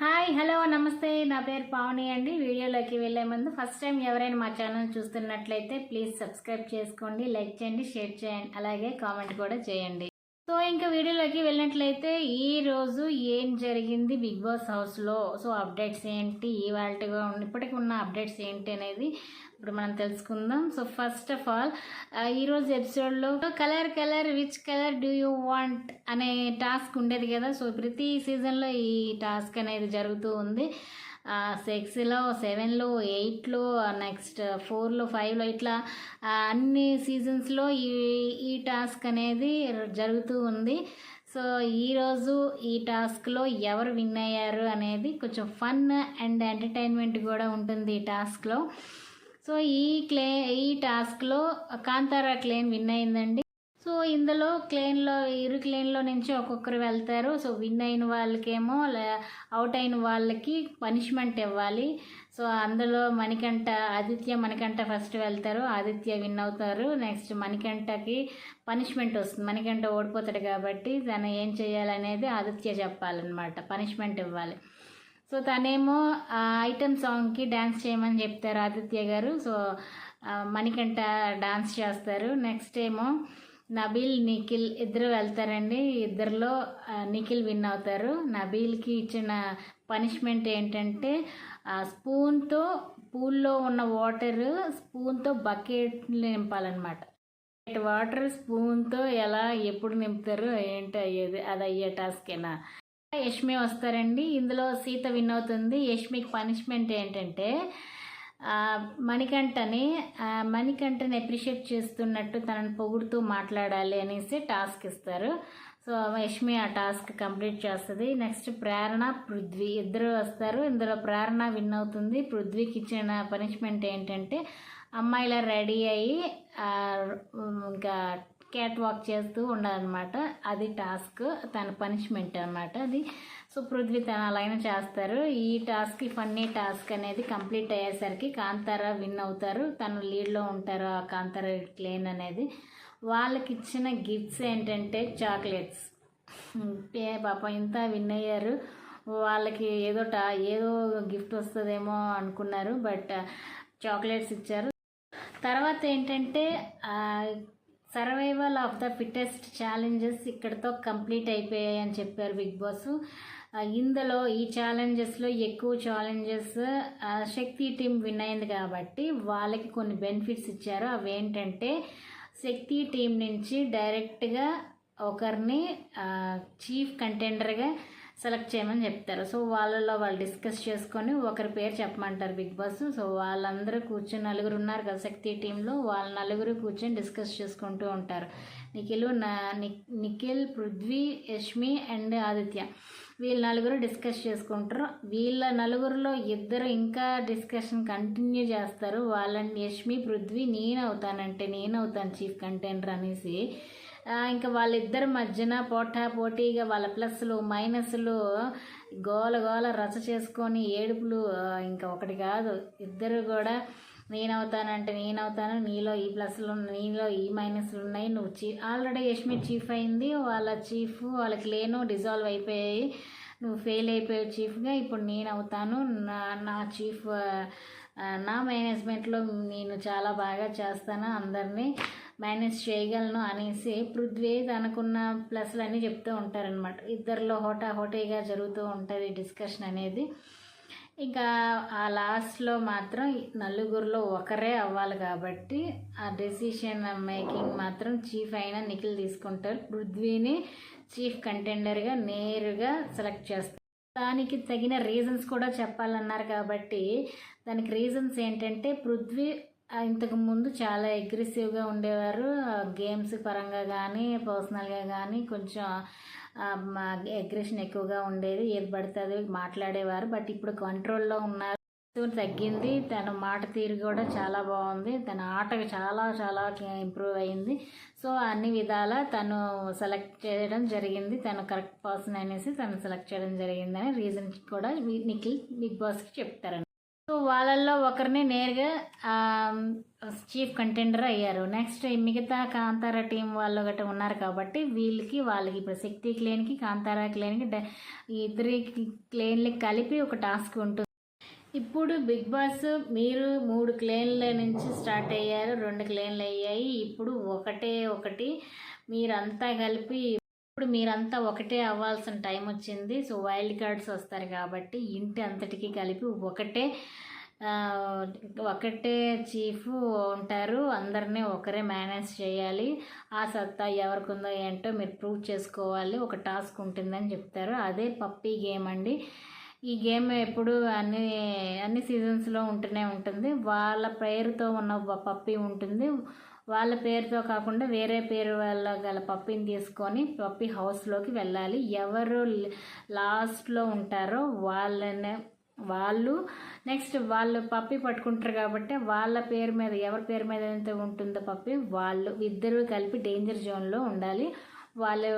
Hi hello నమస్తే. నా పేరు పావని అండి. వీడియోలోకి వెళ్ళే ముందు ఫస్ట్ టైం ఎవరైనా మా ఛానల్ చూస్తున్నట్లయితే ప్లీజ్ సబ్స్క్రైబ్ చేసుకోండి లైక్ చేయండి షేర్ చేయండి అలాగే కామెంట్ కూడా చేయండి. సో ఇంకా వీడియోలోకి వెళ్ళినట్లయితే ఈ రోజు ఏం జరిగింది బిగ్ బాస్ హౌస్లో? సో అప్డేట్స్ ఏంటి? ఇవాళగా ఇప్పటికి ఉన్న అప్డేట్స్ ఏంటి అనేది ఇప్పుడు మనం తెలుసుకుందాం. సో ఫస్ట్ ఆఫ్ ఆల్ ఈరోజు ఎపిసోడ్లో colour colour which colour do you want అనే టాస్క్ ఉండేది కదా. సో ప్రతి సీజన్లో ఈ టాస్క్ అనేది జరుగుతూ ఉంది. సిక్స్లో సెవెన్లో ఎయిట్లో నెక్స్ట్ ఫోర్లో ఫైవ్లో ఇట్లా అన్ని సీజన్స్లో ఈ ఈ టాస్క్ అనేది జరుగుతూ ఉంది. సో ఈరోజు ఈ టాస్క్లో ఎవరు విన్ అయ్యారు అనేది కొంచెం ఫన్ అండ్ ఎంటర్టైన్మెంట్ కూడా ఉంటుంది ఈ టాస్క్లో సో ఈ క్లే ఈ టాస్క్లో కాంతారా క్లెయిన్ విన్ అయిందండి. సో ఇందులో క్లెయిన్లో ఇరు క్లెయిన్లో నుంచి ఒక్కొక్కరు వెళ్తారు. సో విన్ అయిన వాళ్ళకేమో అవుట్ అయిన వాళ్ళకి పనిష్మెంట్ ఇవ్వాలి. సో అందులో మణికంఠ ఆదిత్య మణికంఠ ఫస్ట్ వెళ్తారు. ఆదిత్య విన్ అవుతారు. నెక్స్ట్ మణికంఠకి పనిష్మెంట్ వస్తుంది. మణికంఠ ఓడిపోతాడు కాబట్టి తను ఏం చేయాలనేది ఆదిత్య చెప్పాలన్నమాట. పనిష్మెంట్ ఇవ్వాలి. సో తనేమో ఆ ఐటమ్ సాంగ్కి డ్యాన్స్ చేయమని చెప్తారు ఆదిత్య గారు. సో మణికంఠ డాన్స్ చేస్తారు. నెక్స్ట్ ఏమో నబీల్ నిఖిల్ ఇద్దరు వెళ్తారండి. ఇద్దరిలో నిఖిల్ విన్ అవుతారు. నబీల్కి ఇచ్చిన పనిష్మెంట్ ఏంటంటే స్పూన్తో పూల్లో ఉన్న వాటర్ స్పూన్తో బకెట్ నింపాలన్నమాట. వాటర్ స్పూన్తో ఎలా ఎప్పుడు నింపుతారు ఏంటి అయ్యేది అది అయ్యే టాస్కేనా? యష్మి వస్తారండి. ఇందులో సీత విన్ అవుతుంది. యష్మికి పనిష్మెంట్ ఏంటంటే మణికంఠని మణికంఠని అప్రిషియేట్ చేస్తున్నట్టు తనను పొగుడుతూ మాట్లాడాలి అనేసి టాస్క్ ఇస్తారు. సో యష్మి ఆ టాస్క్ కంప్లీట్ చేస్తుంది. నెక్స్ట్ ప్రేరణ పృథ్వీ. ఇద్దరు వస్తారు. ఇందులో ప్రేరణ విన్ అవుతుంది. పృథ్వీకి ఇచ్చిన పనిష్మెంట్ ఏంటంటే అమ్మాయిల రెడీ అయ్యి ఇంకా క్యాట్ వాక్ చేస్తూ ఉండాలన్నమాట. అది టాస్క్ తన పనిష్మెంట్ అన్నమాట అది. సో పృథ్వీ తన అలాగే చేస్తారు. ఈ టాస్క్ ఫన్నీ టాస్క్ అనేది కంప్లీట్ అయ్యేసరికి కాంతార విన్ అవుతారు. తను లీడ్లో ఉంటారు ఆ కాంతార క్లేన్ అనేది. వాళ్ళకి ఇచ్చిన గిఫ్ట్స్ ఏంటంటే చాక్లెట్స్. ఏ పాపం ఇంత విన్ అయ్యారు. వాళ్ళకి ఏదో టా ఏదో గిఫ్ట్ వస్తుందేమో అనుకున్నారు బట్ చాక్లెట్స్ ఇచ్చారు. తర్వాత ఏంటంటే survival of the fittest challenges ఇక్కడతో కంప్లీట్ అయిపోయాయి అని చెప్పారు బిగ్ బాస్ ఇందులో ఈ ఛాలెంజెస్లో ఎక్కువ ఛాలెంజెస్ శక్తి టీం విన్ అయింది కాబట్టి వాళ్ళకి కొన్ని బెనిఫిట్స్ ఇచ్చారు. అవి ఏంటంటే శక్తి టీం నుంచి డైరెక్ట్గా ఒకరిని చీఫ్ కంటెండర్గా సెలెక్ట్ చేయమని చెప్తారు. సో వాళ్ళలో వాళ్ళు డిస్కస్ చేసుకొని ఒకరి పేరు చెప్పమంటారు బిగ్ బాస్. సో వాళ్ళందరూ కూర్చొని నలుగురు ఉన్నారు కదా శక్తి టీంలో వాళ్ళ నలుగురు కూర్చొని డిస్కస్ చేసుకుంటూ ఉంటారు. నిఖిల్ నా- నిఖిల్ పృథ్వీ యష్మి అండ్ ఆదిత్య. వీళ్ళ నలుగురు డిస్కస్ చేసుకుంటారు. వీళ్ళ నలుగురిలో ఇద్దరు ఇంకా డిస్కషన్ కంటిన్యూ చేస్తారు. వాళ్ళని యష్మి పృథ్వీ నేను అవుతానంటే నేను అవుతాను చీఫ్ కంటెంటర్ అనేసి. ఇంకా వాళ్ళిద్దరి మధ్యన పోటా పోటీగా వాళ్ళ ప్లస్లు మైనస్లు గోల గోల రచ చేసుకొని ఏడుపులు ఇంకా ఒకటి కాదు. ఇద్దరు కూడా నేనవుతానంటే నేనవుతాను నీలో ఈ ప్లస్లు నీలో ఈ మైనస్లు ఉన్నాయి నువ్వు చీఫ్ ఆల్రెడీ యష్మి చీఫ్ అయింది వాళ్ళ చీఫ్ వాళ్ళకి లేను డిజాల్వ్ అయిపోయాయి. నువ్వు ఫెయిల్ అయిపోయావు చీఫ్గా ఇప్పుడు నేను అవుతాను నా నా చీఫ్ నా మేనేజ్మెంట్లో నేను చాలా బాగా చేస్తాను అందరినీ. మేనేజ్ చేయగలను అనేసి పృథ్వీ తనకున్న ప్లస్లు అన్నీ చెప్తూ ఉంటారనమాట ఇద్దరిలో హోటా హోటీగా జరుగుతూ ఉంటుంది డిస్కషన్ అనేది. ఇంకా ఆ లాస్ట్లో మాత్రం నలుగురిలో ఒకరే అవ్వాలి కాబట్టి ఆ డెసిషన్ మేకింగ్ మాత్రం చీఫ్ అయిన నిఖిల్ తీసుకుంటారు. పృథ్వీని చీఫ్ కంటెండర్గా నేరుగా సెలెక్ట్ చేస్తారు. దానికి తగిన రీజన్స్ కూడా చెప్పాలన్నారు కాబట్టి దానికి రీజన్స్ ఏంటంటే పృథ్వీ ఇంతకుముందు ఇంతకు ముందు చాలా అగ్రెసివ్గా ఉండేవారు. గేమ్స్ పరంగా కానీ పర్సనల్గా కానీ కొంచెం అగ్రెషన్ ఎక్కువగా ఉండేది ఏది పడితే అది మాట్లాడేవారు. బట్ ఇప్పుడు కంట్రోల్లో ఉన్నారు. తగ్గింది. తన మాట తీరు కూడా చాలా బాగుంది. తన ఆట చాలా చాలా ఇంప్రూవ్ అయింది. సో అన్ని విధాల తను సెలెక్ట్ చేయడం జరిగింది. తను కరెక్ట్ పర్సన్ అనేసి తను సెలెక్ట్ చేయడం జరిగిందని రీజన్ కూడా నిఖిల్ బిగ్ బాస్కి చెప్తారని సో వాళ్ళల్లో ఒకరిని నేరుగా చీఫ్ కంటెండర్ అయ్యారు. నెక్స్ట్ మిగతా కాంతారా టీం వాళ్ళు ఒకటి ఉన్నారు కాబట్టి వీళ్ళకి వాళ్ళకి ఇప్పుడు శక్తి క్లేన్కి కాంతారా క్లేన్కి ఇద్దరి క్లేన్లకి కలిపి ఒక టాస్క్ ఉంటుంది. ఇప్పుడు బిగ్ బాస్ మీరు మూడు క్లేన్ల నుంచి స్టార్ట్ అయ్యారు రెండు క్లేన్లు అయ్యాయి. ఇప్పుడు ఒకటే ఒకటి మీరంతా కలిపి ఇప్పుడు మీరంతా ఒకటే అవ్వాల్సిన టైం వచ్చింది. సో వైల్డ్ కార్డ్స్ వస్తారు కాబట్టి ఇంటి అంతటికీ కలిపి ఒకటే ఒకటే చీఫ్ ఉంటారు. అందరినీ ఒకరే మేనేజ్ చేయాలి. ఆ సత్తా ఎవరికి ఉందో ఏంటో మీరు ప్రూవ్ చేసుకోవాలి. ఒక టాస్క్ ఉంటుందని చెప్తారు. అదే పప్పీ గేమ్ అండి. ఈ గేమ్ ఎప్పుడు అన్ని అన్ని సీజన్స్లో ఉంటూనే ఉంటుంది. వాళ్ళ పేరుతో ఉన్న పప్పీ పప్పి ఉంటుంది. వాళ్ళ పేరుతో కాకుండా వేరే పేరు వాళ్ళ గల పప్పిని తీసుకొని పప్పి హౌస్లోకి వెళ్ళాలి. ఎవరు లాస్ట్లో ఉంటారో వాళ్ళనే వాళ్ళు నెక్స్ట్ వాళ్ళు పప్పి పట్టుకుంటారు కాబట్టి వాళ్ళ పేరు మీద ఎవరి పేరు మీద అయితే ఉంటుందో పప్పి వాళ్ళు ఇద్దరు కలిపి డేంజర్ జోన్లో ఉండాలి. వాళ్ళు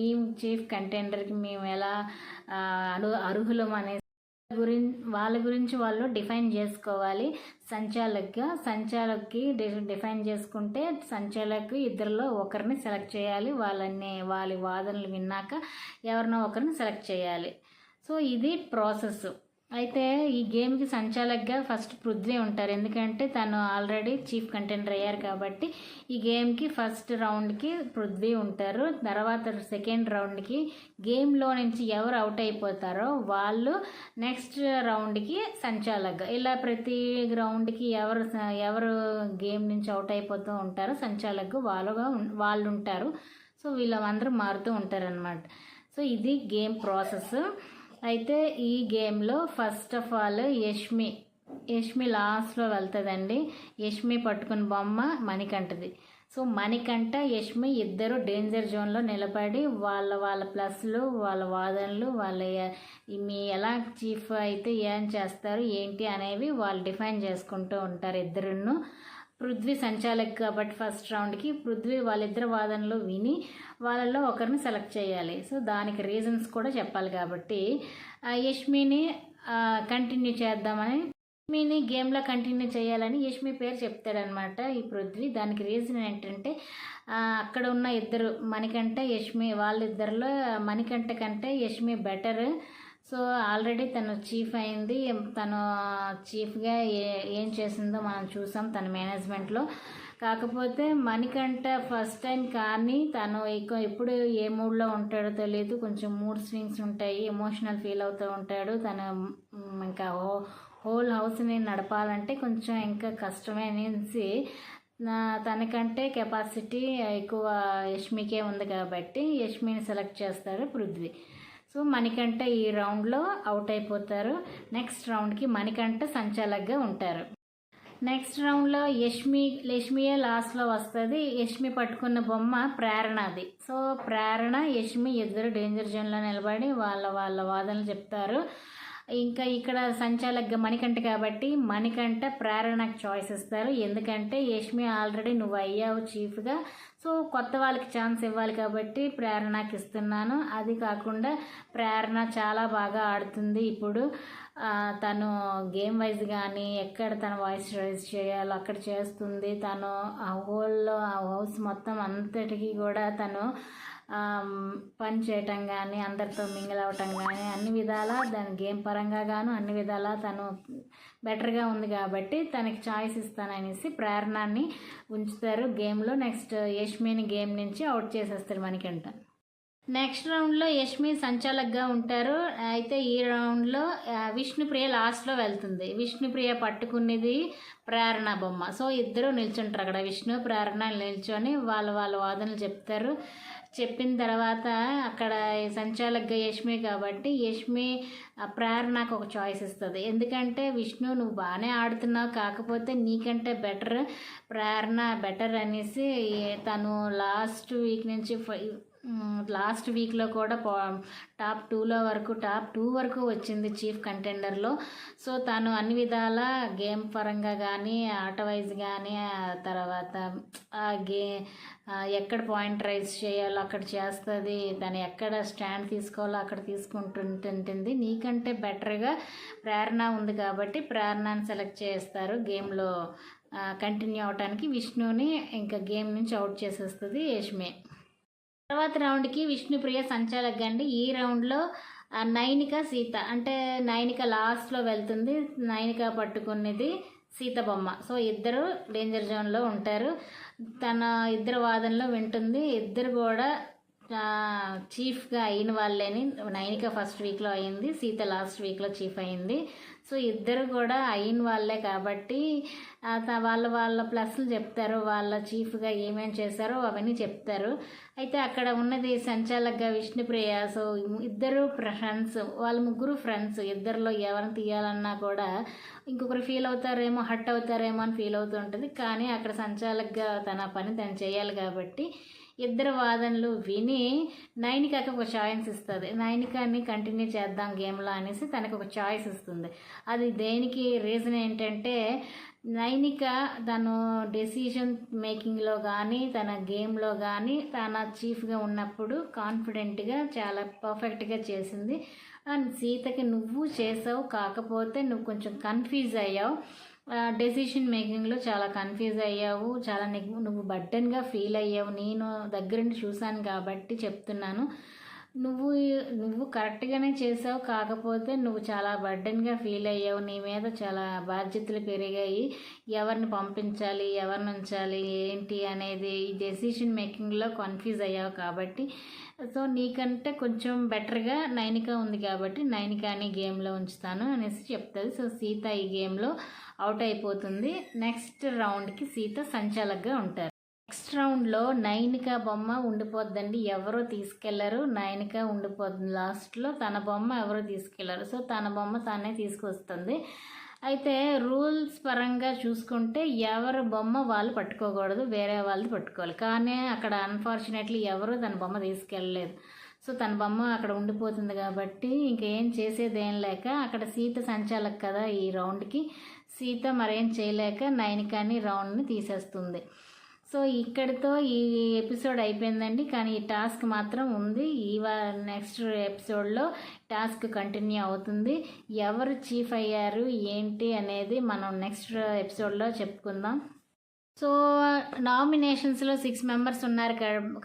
మేము చీఫ్ కంటెండర్కి మేము ఎలా అను అర్హులం అనే గురించి వాళ్ళ గురించి వాళ్ళు డిఫైన్ చేసుకోవాలి. సంచాలక్గా సంచాలక్కి డి- డిఫైన్ చేసుకుంటే సంచాలక్ ఇద్దరిలో ఒకరిని సెలెక్ట్ చేయాలి. వాళ్ళని వాళ్ళ వాదనలు విన్నాక ఎవరినో ఒకరిని సెలెక్ట్ చేయాలి. సో ఇది ప్రాసెస్ అయితే ఈ గేమ్కి సంచాలక్గా ఫస్ట్ పృథ్వీ ఉంటారు. ఎందుకంటే తను ఆల్రెడీ చీఫ్ కంటెండర్ అయ్యారు కాబట్టి ఈ గేమ్కి ఫస్ట్ రౌండ్కి పృథ్వీ ఉంటారు. తర్వాత సెకండ్ రౌండ్కి గేమ్లో నుంచి ఎవరు అవుట్ అయిపోతారో వాళ్ళు నెక్స్ట్ రౌండ్కి సంచాలక్. ఇలా ప్రతి రౌండ్కి ఎవరు ఎవరు గేమ్ నుంచి అవుట్ అయిపోతూ ఉంటారో సంచాలక్ వాళ్ళుగా వాళ్ళు ఉంటారు సో వీళ్ళందరూ మారుతూ ఉంటారనమాట సో ఇది గేమ్ ప్రాసెస్. అయితే ఈ గేమ్లో first of all Yashmi Yashmi లాస్ట్లో వెళ్తుందండి. యష్మి పట్టుకుని బొమ్మ మణికంటది సో మణికంట యష్మి ఇద్దరు డేంజర్ జోన్లో నిలబడి వాళ్ళ వాళ్ళ ప్లస్లు వాళ్ళ వాదనలు వాళ్ళ మీ ఎలా చీఫ్ అయితే ఏం చేస్తారు ఏంటి అనేవి వాళ్ళు డిఫైన్ చేసుకుంటూ ఉంటారు ఇద్దరును. పృథ్వీ సంచాలక్ కాబట్టి ఫస్ట్ రౌండ్కి పృథ్వీ వాళ్ళిద్దరు వాదనలు విని వాళ్ళల్లో ఒకరిని సెలెక్ట్ చేయాలి. సో దానికి రీజన్స్ కూడా చెప్పాలి కాబట్టి యష్మిని కంటిన్యూ చేద్దామని యష్మిని గేమ్లో కంటిన్యూ చేయాలని యష్మి పేరు చెప్తాడనమాట ఈ పృథ్వీ. దానికి రీజన్ ఏంటంటే అక్కడ ఉన్న ఇద్దరు మణికంఠ యష్మి వాళ్ళిద్దరిలో మణికంఠ కంటే యష్మి బెటర్ సో ఆల్రెడీ తను చీఫ్ అయింది. తను చీఫ్గా ఏ ఏం చేసిందో మనం చూసాం తన మేనేజ్మెంట్లో. కాకపోతే మణికంఠ ఫస్ట్ టైం కానీ తను ఎక్కువ ఎప్పుడు ఏ మూడ్లో ఉంటాడో తెలియదు. కొంచెం మూడ్ స్వింగ్స్ ఉంటాయి ఎమోషనల్ ఫీల్ అవుతూ ఉంటాడు. తను ఇంకా హో హోల్ హౌస్ని నడపాలంటే కొంచెం ఇంకా కష్టమే అనేసి తనకంటే కెపాసిటీ ఎక్కువ యష్మికే ఉంది కాబట్టి యష్మిని సెలెక్ట్ చేస్తారు పృథ్వీ. సో మణికంఠ ఈ రౌండ్లో అవుట్ అయిపోతారు. నెక్స్ట్ రౌండ్కి మణికంఠ సంచాలక్గా ఉంటారు. నెక్స్ట్ రౌండ్లో యష్మి లక్ష్మియే లాస్ట్లో వస్తుంది. యష్మి పట్టుకున్న బొమ్మ ప్రేరణది. సో ప్రేరణ యష్మి ఇద్దరు డేంజర్ జోన్లో నిలబడి వాళ్ళ వాళ్ళ వాదనలు చెప్తారు. ఇంకా ఇక్కడ సంచాలక మణికంఠ కాబట్టి మణికంఠ ప్రేరణకు చాయిస్ ఇస్తారు. ఎందుకంటే యష్మి ఆల్రెడీ నువ్వు అయ్యావు చీఫ్గా సో కొత్త వాళ్ళకి ఛాన్స్ ఇవ్వాలి కాబట్టి ప్రేరణకి ఇస్తున్నాను. అది కాకుండా ప్రేరణ చాలా బాగా ఆడుతుంది. ఇప్పుడు తను గేమ్ వైజ్ కానీ ఎక్కడ తన వాయిస్ రైజ్ చేయాలో అక్కడ చేస్తుంది. తను ఆ హోల్లో ఆ హౌస్ మొత్తం అంతటికీ కూడా తను పని చేయటం కానీ అందరితో మింగిల్ అవ్వటం కానీ అన్ని విధాలా దాని గేమ్ పరంగా గాను అన్ని విధాలా తను బెటర్గా ఉంది కాబట్టి తనకి చాయిస్ ఇస్తాననేసి ప్రేరణాన్ని ఉంచుతారు. గేమ్లో నెక్స్ట్ యష్మిని గేమ్ నుంచి అవుట్ చేసేస్తారు మనకంట నెక్స్ట్ రౌండ్లో యష్మి సంచాలక్గా ఉంటారు. అయితే ఈ రౌండ్లో విష్ణుప్రియ లాస్ట్లో వెళ్తుంది. విష్ణుప్రియ పట్టుకునేది ప్రేరణ బొమ్మ. సో ఇద్దరు నిల్చుంటారు అక్కడ. విష్ణు ప్రేరణ నిల్చొని వాళ్ళ వాళ్ళ వాదనలు చెప్తారు. చెప్పిన తర్వాత అక్కడ సంచాలక్గా యష్మి కాబట్టి యష్మి ఆ ప్రేరణకు ఒక చాయిస్ ఇస్తుంది. ఎందుకంటే విష్ణు నువ్వు బాగానే ఆడుతున్నావు. కాకపోతే నీకంటే బెటర్ ప్రేరణ బెటర్ అనేసి తను లాస్ట్ వీక్ నుంచి లాస్ట్ వీక్లో కూడా టాప్ టూలో వరకు టాప్ టూ వరకు వచ్చింది చీఫ్ కంటెండర్లో. సో తను అన్ని విధాల గేమ్ పరంగా కానీ ఆట వైజ్ కానీ తర్వాత ఆ గే ఎక్కడ పాయింట్ రైజ్ చేయాలో అక్కడ చేస్తుంది తను ఎక్కడ స్టాండ్ తీసుకోవాలో అక్కడ తీసుకుంటుంటుంది నీకంటే బెటర్గా ప్రేరణ ఉంది కాబట్టి ప్రేరణను సెలెక్ట్ చేస్తారు గేమ్లో. కంటిన్యూ అవడానికి విష్ణుని ఇంకా గేమ్ నుంచి అవుట్ చేసేస్తుంది యష్మి. తర్వాత రౌండ్కి విష్ణుప్రియ సంచాలక్ అండి. ఈ రౌండ్లో నైనిక సీత అంటే నైనిక లాస్ట్లో వెళ్తుంది. నైనిక పట్టుకునేది సీత బొమ్మ. సో ఇద్దరు డేంజర్ జోన్లో ఉంటారు. తన ఇద్దరు వాదనలో వింటుంది. ఇద్దరు కూడా చీఫ్గా అయిన వాళ్ళని నైనిక ఫస్ట్ వీక్లో అయింది సీత లాస్ట్ వీక్లో చీఫ్ అయింది. సో ఇద్దరు కూడా అయిన వాళ్ళే కాబట్టి వాళ్ళ వాళ్ళ ప్లస్లు చెప్తారు వాళ్ళ చీఫ్గా ఏమేమి చేశారో అవన్నీ చెప్తారు. అయితే అక్కడ ఉన్నది సంచాలకగా విష్ణుప్రియ సో ఇద్దరు ఫ్రెండ్స్ వాళ్ళ ముగ్గురు ఫ్రెండ్స్ ఇద్దరిలో ఎవరిని తీయాలన్నా కూడా ఇంకొకరు ఫీల్ అవుతారేమో హట్ అవుతారేమో అని ఫీల్ అవుతూ ఉంటుంది కానీ అక్కడ సంచాలకగా తన పని తను చేయాలి కాబట్టి ఇద్దరు వాదనలు విని నైనికకి ఒక చాయిస్ ఇస్తుంది. నైనికాని కంటిన్యూ చేద్దాం గేమ్లో అనేసి తనకు ఒక చాయిస్ ఇస్తుంది. అది దేనికి? రీజన్ ఏంటంటే నైనిక తను డెసిషన్ మేకింగ్లో కానీ తన గేమ్లో కానీ తన చీఫ్గా ఉన్నప్పుడు కాన్ఫిడెంట్గా చాలా పర్ఫెక్ట్గా చేసింది. అండ్ సీతకి నువ్వు చేసావు కాకపోతే నువ్వు కొంచెం కన్ఫ్యూజ్ అయ్యావు. డెసిషన్ మేకింగ్లో చాలా కన్ఫ్యూజ్ అయ్యావు చాలా నువ్వు బట్టన్గా ఫీల్ అయ్యావు. నేను దగ్గరుండి చూశాను కాబట్టి చెప్తున్నాను. నువ్వు నువ్వు కరెక్ట్గానే చేసావు. కాకపోతే నువ్వు చాలా బర్డెన్గా ఫీల్ అయ్యావు. నీ మీద చాలా బాధ్యతలు పెరిగాయి. ఎవరిని పంపించాలి? ఎవరిని ఉంచాలి? ఏంటి అనేది ఈ డెసిషన్ మేకింగ్లో కన్ఫ్యూజ్ అయ్యావు కాబట్టి. సో నీకంటే కొంచెం బెటర్గా నైనిక ఉంది కాబట్టి నైనికాని గేమ్లో ఉంచుతాను అనేసి చెప్తుంది. సో సీత ఈ గేమ్లో అవుట్ అయిపోతుంది. నెక్స్ట్ రౌండ్కి సీత సంచాలకగా ఉంటారు. నెక్స్ట్ రౌండ్లో నైనిక బొమ్మ ఉండిపోద్దండి. ఎవరో తీసుకెళ్ళరు నైనిక ఉండిపోతుంది. లాస్ట్లో తన బొమ్మ ఎవరో తీసుకెళ్ళరు. సో తన బొమ్మ తానే తీసుకొస్తుంది. అయితే రూల్స్ పరంగా చూసుకుంటే ఎవరి బొమ్మ వాళ్ళు పట్టుకోకూడదు వేరే వాళ్ళు పట్టుకోవాలి. కానీ అక్కడ అన్ఫార్చునేట్లీ ఎవరు తన బొమ్మ తీసుకెళ్ళలేదు. సో తన బొమ్మ అక్కడ ఉండిపోతుంది కాబట్టి ఇంకేం చేసేది ఏం లేక అక్కడ సీత సంచాలకు కదా ఈ రౌండ్కి. సీత మరేం చేయలేక నైనికాని రౌండ్ని తీసేస్తుంది. సో ఇక్కడితో ఈ ఎపిసోడ్ అయిపోయిందండి. కానీ ఈ టాస్క్ మాత్రం ఉంది. ఈ నెక్స్ట్ ఎపిసోడ్లో టాస్క్ కంటిన్యూ అవుతుంది. ఎవరు చీఫ్ అయ్యారు ఏంటి అనేది మనం నెక్స్ట్ ఎపిసోడ్లో చెప్పుకుందాం. సో నామినేషన్స్లో సిక్స్ మెంబర్స్ ఉన్నారు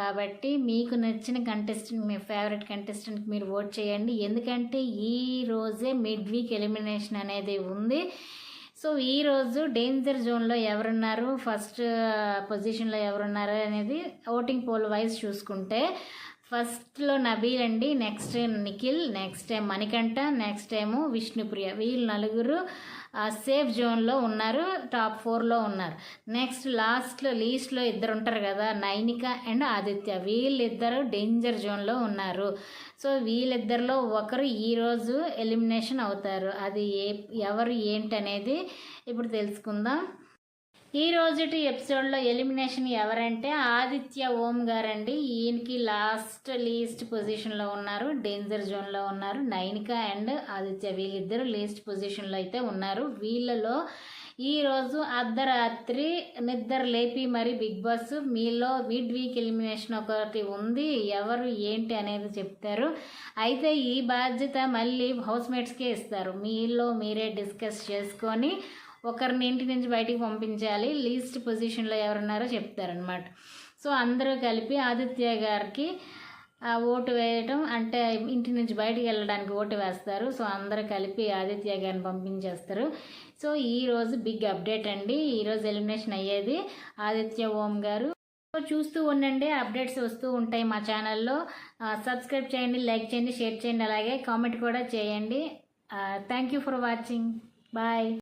కాబట్టి మీకు నచ్చిన కంటెస్టెంట్ మీ ఫేవరెట్ కంటెస్టెంట్కి మీరు ఓట్ చేయండి. ఎందుకంటే ఈ రోజే మిడ్ వీక్ ఎలిమినేషన్ అనేది ఉంది. సో ఈరోజు డేంజర్ జోన్లో ఎవరున్నారు? ఫస్ట్ పొజిషన్లో ఎవరున్నారు అనేది ఓటింగ్ పోల్ వైజ్ చూసుకుంటే ఫస్ట్లో నబీల్ అండి next Nikhil next time Manikanta next time Vishnupriya. వీళ్ళు నలుగురు సేఫ్ జోన్లో ఉన్నారు టాప్ ఫోర్లో ఉన్నారు. నెక్స్ట్ లాస్ట్లో లీస్ట్లో ఇద్దరు ఉంటారు కదా నైనిక అండ్ ఆదిత్య. వీళ్ళిద్దరు డేంజర్ జోన్లో ఉన్నారు. సో వీళ్ళిద్దరిలో ఒకరు ఈరోజు ఎలిమినేషన్ అవుతారు. అది ఏ ఎవరు ఏంటనేది ఇప్పుడు తెలుసుకుందాం. ఈ రోజుటి ఎపిసోడ్లో ఎలిమినేషన్ ఎవరంటే ఆదిత్య ఓం గారండి. ఈయనకి లాస్ట్ లీస్ట్ పొజిషన్లో ఉన్నారు. డేంజర్ జోన్లో ఉన్నారు. నైనిక అండ్ ఆదిత్య వీళ్ళిద్దరు లీస్ట్ పొజిషన్లో అయితే ఉన్నారు. వీళ్ళలో ఈరోజు అర్ధరాత్రి నిద్ర లేపి మరి బిగ్ బాస్ మీలో మిడ్ వీక్ ఎలిమినేషన్ ఒకటి ఉంది. ఎవరు ఏంటి అనేది చెప్తారు. అయితే ఈ బాధ్యత మళ్ళీ హౌస్ మేట్స్కే ఇస్తారు. మీలో మీరే డిస్కస్ చేసుకొని ఒకరిని ఇంటి నుంచి బయటికి పంపించాలి. లీస్ట్ పొజిషన్లో ఎవరున్నారో చెప్తారనమాట సో అందరూ కలిపి ఆదిత్య గారికి ఓటు వేయటం అంటే ఇంటి నుంచి బయటికి వెళ్ళడానికి ఓటు వేస్తారు. సో అందరూ కలిపి ఆదిత్య గారిని పంపించేస్తారు. సో ఈరోజు బిగ్ అప్డేట్ అండి. ఈరోజు ఎలిమినేషన్ అయ్యేది ఆదిత్య ఓం గారు. సో చూస్తూ ఉండండి. అప్డేట్స్ వస్తూ ఉంటాయి మా ఛానల్లో. సబ్స్క్రైబ్ చేయండి లైక్ చేయండి షేర్ చేయండి అలాగే కామెంట్ కూడా చేయండి. Thank you for watching. Bye.